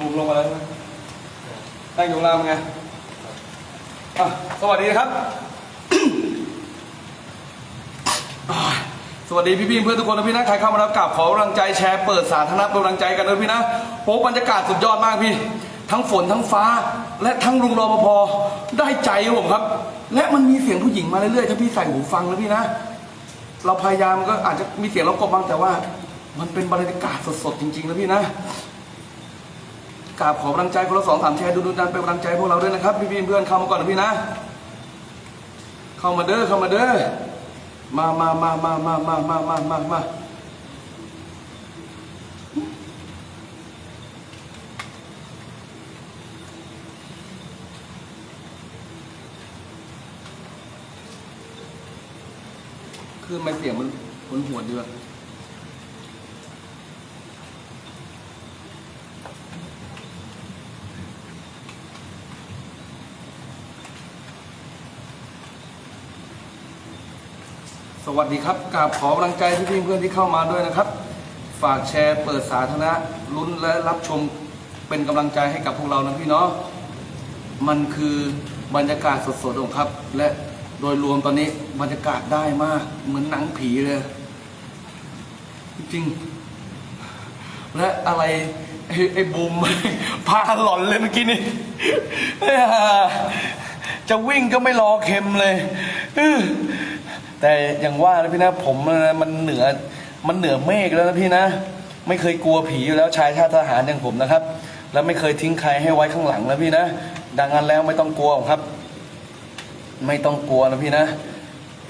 มุมลงมาแล้วใช่ไหมนั่งอยู่ล่างไงอะสวัสดีนะครับ สวัสดีพี่พี่เพื่อนทุกคนนะพี่นะใครเข้ามารับกราบขอกำลังใจแชร์เปิดสาธารณะกำลังใจกันนะพี่นะโอ้บรรยากาศสุดยอดมากพี่ ทั้งฝนทั้งฟ้า และทั้งลุงรอปภได้ใจผมครับ และมันมีเสียงผู้หญิงมาเรื่อยๆถ้าพี่ใส่หูฟังนะพี่นะ เราพยายามก็อาจจะมีเสียงเรากบบ้างแต่ว่า มันเป็นบรรยากาศสดๆจริงๆนะพี่นะ กราบขอกำลังใจคนละสองสามแชร์ดูดูดันเป็นกำลังใจพวกเราด้วยนะครับ พี่ๆเพื่อนเข้ามาก่อนนะพี่นะ เข้ามาเด้อเข้ามาเด้อมามามามามามามามามามาคือไม่เสียงมันมันหัวเดือด สวัสดีครับกราบขอกำลังใจพี่เพื่อนที่เข้ามาด้วยนะครับ ฝากแชร์เปิดสาธารณะลุ้นและรับชมเป็นกำลังใจให้กับพวกเรานะพี่เนาะมันคือบรรยากาศสดๆของครับ และโดยรวมตอนนี้บรรยากาศได้มากเหมือนหนังผีเลย จริง และอะไรไอ้ไอ้บูมพาหลอนเลยเมื่อกี้นี่จะวิ่งก็ไม่รอเข็มเลย แต่อย่างว่านะพี่นะผมนะมันเหนือมันเหนือเมฆแล้วนะพี่นะ ไม่เคยกลัวผีอยู่แล้วชายชาติทหารอย่างผมนะครับ แล้วไม่เคยทิ้งใครให้ไว้ข้างหลังนะพี่นะ ดังนั้นแล้วไม่ต้องกลัวครับ ไม่ต้องกลัวนะพี่นะ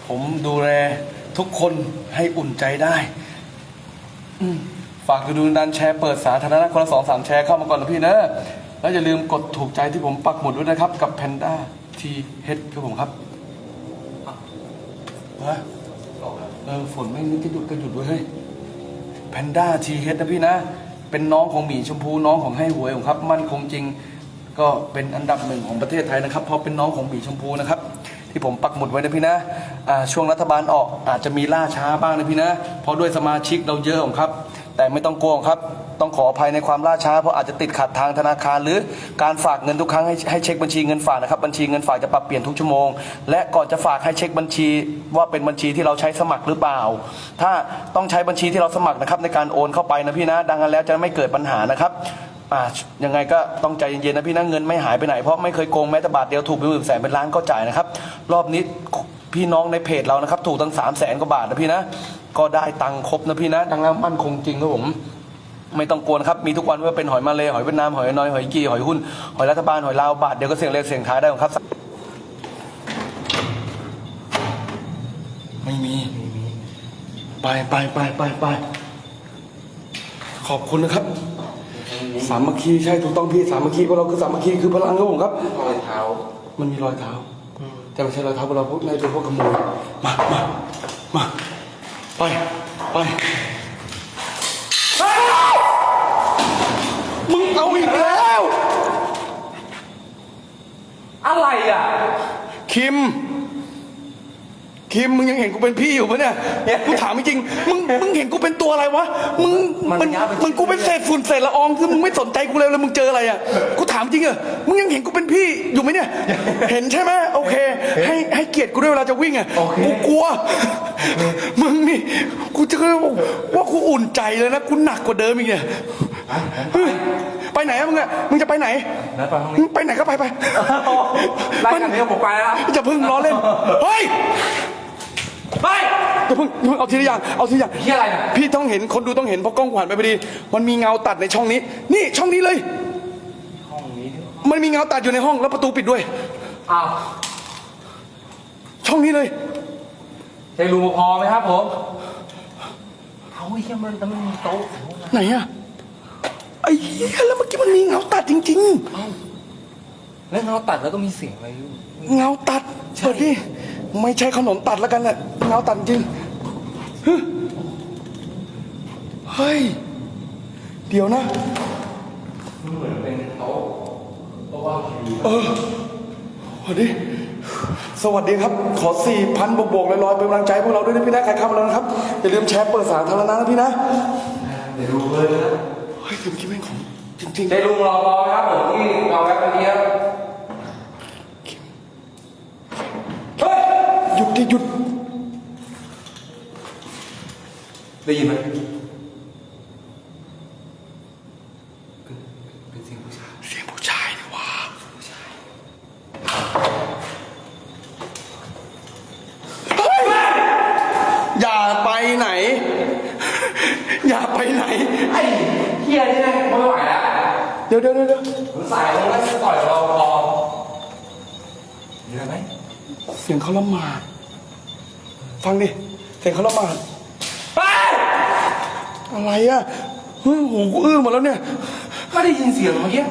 ผมดูแลทุกคนให้อุ่นใจได้ฝากดูดันแชร์เปิดสาธารณะคนละสองสามแชร์เข้ามาก่อนนะพี่นะ แล้วอย่าลืมกดถูกใจที่ผมปักหมุดด้วยนะครับ กับ Panda T H ครับผมครับ ฮะเออฝนไม่นึกจะหยุดก็หยุดเว้ยเฮ้ยแพนด้าทีเฮดนะพี่นะ เป็นน้องของหมีชมพูน้องของให้หวยผมครับ มั่นคงจริง ก็เป็นอันดับหนึ่งของประเทศไทยนะครับเพราะเป็นน้องของหมีชมพูนะครับ ที่ผมปักหมุดไว้นะพี่นะอ่าช่วงรัฐบาลออกอาจจะมีล่าช้าบ้างนะพี่นะเพราะด้วยสมาชิกเราเยอะของครับ แต่ไม่ต้องกลัวครับ ต้องขออภัยในความล่าช้า เพราะอาจจะติดขัดทางธนาคาร หรือการฝากเงินทุกครั้งให้ให้เช็คบัญชีเงินฝากนะครับบัญชีเงินฝากจะปรับเปลี่ยนทุกชั่วโมง และก่อนจะฝากให้เช็คบัญชี ว่าเป็นบัญชีที่เราใช้สมัครหรือเปล่า ถ้าต้องใช้บัญชีที่เราสมัครนะครับในการโอนเข้าไปนะพี่นะดังนั้นแล้วจะไม่เกิดปัญหานะครับอ่ายังไงก็ต้องใจเย็นๆนะพี่นะเงินไม่หายไปไหนเพราะไม่เคยโกงแม้แต่บาทเดียวถูกเป็นหมื่นแสนเป็นล้านก็จ่ายนะครับรอบนี้พี่น้องในเพจเรานะครับถูกตั้งสามแสนกว่าบาทนะพี่นะก็ได้ตังค์ครบนะพี่นะดังนั้นมั่นคงจริงครับผม ไม่ต้องกลัวนะครับมีทุกวันว่าเป็นหอยมาเลยหอยเวียดนามหอยน้อยหอยกีหอยหุ้นหอยรัฐบาลหอยลาวบาทเดียวก็เสียงเลขเสียงท้ายได้ครับ ไม่มีไปไปไปไปไปขอบคุณนะครับ สามัคคีใช่ถูกต้องพี่สามัคคีพวกเราคือสามัคคีคือพลังครับผมครับรอยเท้า มันมีรอยเท้าแต่ไม่ใช่รอยเท้าพวกเราพวกนายเป็นพวกขโมยมามามาไปไป เอาอีกแล้ว อะไรอะ คิม คิมมึงยังเห็นกูเป็นพี่อยู่ปะเนี่ย กูถามจริงๆมึงมึงเห็นกูเป็นตัวอะไรวะ มึงมันมันยับไปมึงกูเป็นเศษฝุ่นเศษละอองคือมึงไม่สนใจกูเลยแล้วมึงเจออะไรอะ กูถามจริงเหรอมึงยังเห็นกูเป็นพี่อยู่ไหมเนี่ย เห็นใช่ไหมโอเค ให้ให้เกียรติกูด้วยเวลาจะวิ่งอะกูกลัว มึงนี่ กูจะว่ากูอุ่นใจเลยนะ กูหนักกว่าเดิมอีกเนี่ยเฮ้ย ไปไหนอะมึงอะมึงจะไปไหนนัดไปห้องมึนี้งไปไหนก็ไปไปไล่กันเดียวผมไปแล้วจะพึ่งล้อเล่น เฮ้ยไปจะพึ่งอย่าเพิ่งเอาทีละอย่างเอาทีละอย่างเหี้ยอะไรน่ะ พี่ต้องเห็นคนดูต้องเห็นเพราะกล้องผ่านไปพอดี มันมีเงาตัดในช่องนี้ นี่ช่องนี้เลย ห้องนี้มันมีเงาตัดอยู่ในห้องแล้วประตูปิดด้วย อ้าวช่องนี้เลยใช่รูปพอไหมครับผม เอาไอ้เหี้ยมันมันมีโต๊ะไหนอะไอ้ เหี้ยแล้วเมื่อกี้มันมีเงาตัดจริงแล้วเงาตัดแล้วก็มีเสียงอะไรอยู่ ๆ เงาตัดเปิดดิไม่ใช่ขนมตัดแล้วกันแหละเงาตัดจริงฮึเฮ้ย เดี๋ยวนะ เหมือนเป็นโต๊ะโต๊ะว่างผีเออสวัสดี สวัสดีครับ ขอสี่พันบวกๆลอยๆเป็นกำลังใจพวกเราด้วยนะพี่นะ ใครเข้ามาแล้วนะครับ อย่าลืมแชร์เปิดสาธารณะนะพี่นะ เดี๋ยวดูเลยนะเฮ้ยคือเมื่อกี้แม่งของจริงใช่ลุงรอพอไหมครับผมที่เราแวะเมื่อกี้ครับเฮ้ยๆหยุดดิหยุด ได้ยินไหมเป็นเสียงผู้ชายเสียงผู้ชายนี่หว่าเฮ้ยอย่าไปไหน อย่าไปไหนไอ้เฮี ยนี่นะไม่ไหวแล้วเดี๋ยวเดี๋ยวเดี๋ยวเดี๋ยวผมใส่ลงแล้วต่อยรอพอเยอะไหมเสียงเขาละหมาดฟังดิ เสียงเขาละหมาดไปอะไรอะเฮ้ยหูกูอื้อหมดแล้วเนี่ย ไม่ได้ยินเสียงเมื่อกี้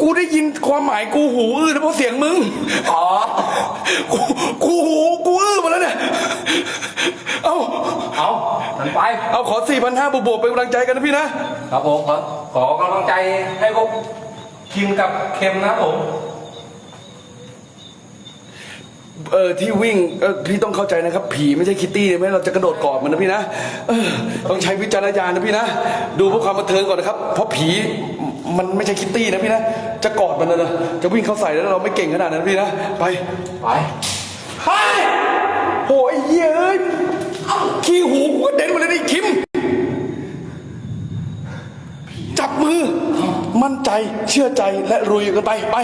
กูได้ยินความหมายกูหูอื้อนะเพราะเสียงมึง อ๋อ กูกูหูกูอื้อหมดแล้วเนี่ย เอา เอามัน ไป เอาขอสี่พันห้าบวกๆเป็นกำลังใจกันนะพี่นะ ครับผมขอขอกำลังใจให้พวกคิมกับเค็มนะครับผม เออที่วิ่งเออพี่ต้องเข้าใจนะครับ ผีไม่ใช่คิตตี้ไม่งั้นเราจะกระโดดกอดมันนะพี่นะเออต้องใช้วิจารณญาณนะพี่นะ ดูเพื่อความบันเทิงก่อนนะครับ เพราะผีมันไม่ใช่คิตตี้นะพี่นะ จะกอดมันนะนะจะวิ่งเข้าใส่แล้วเราไม่เก่งขนาดนั้นพี่นะ ไป ไปไปโอ้ยเหี้ยเอ้ยขี้หูกูกระเด็นมาเลยนี่คิม จับ มั่นใจเชื่อใจและรุยกันไปไป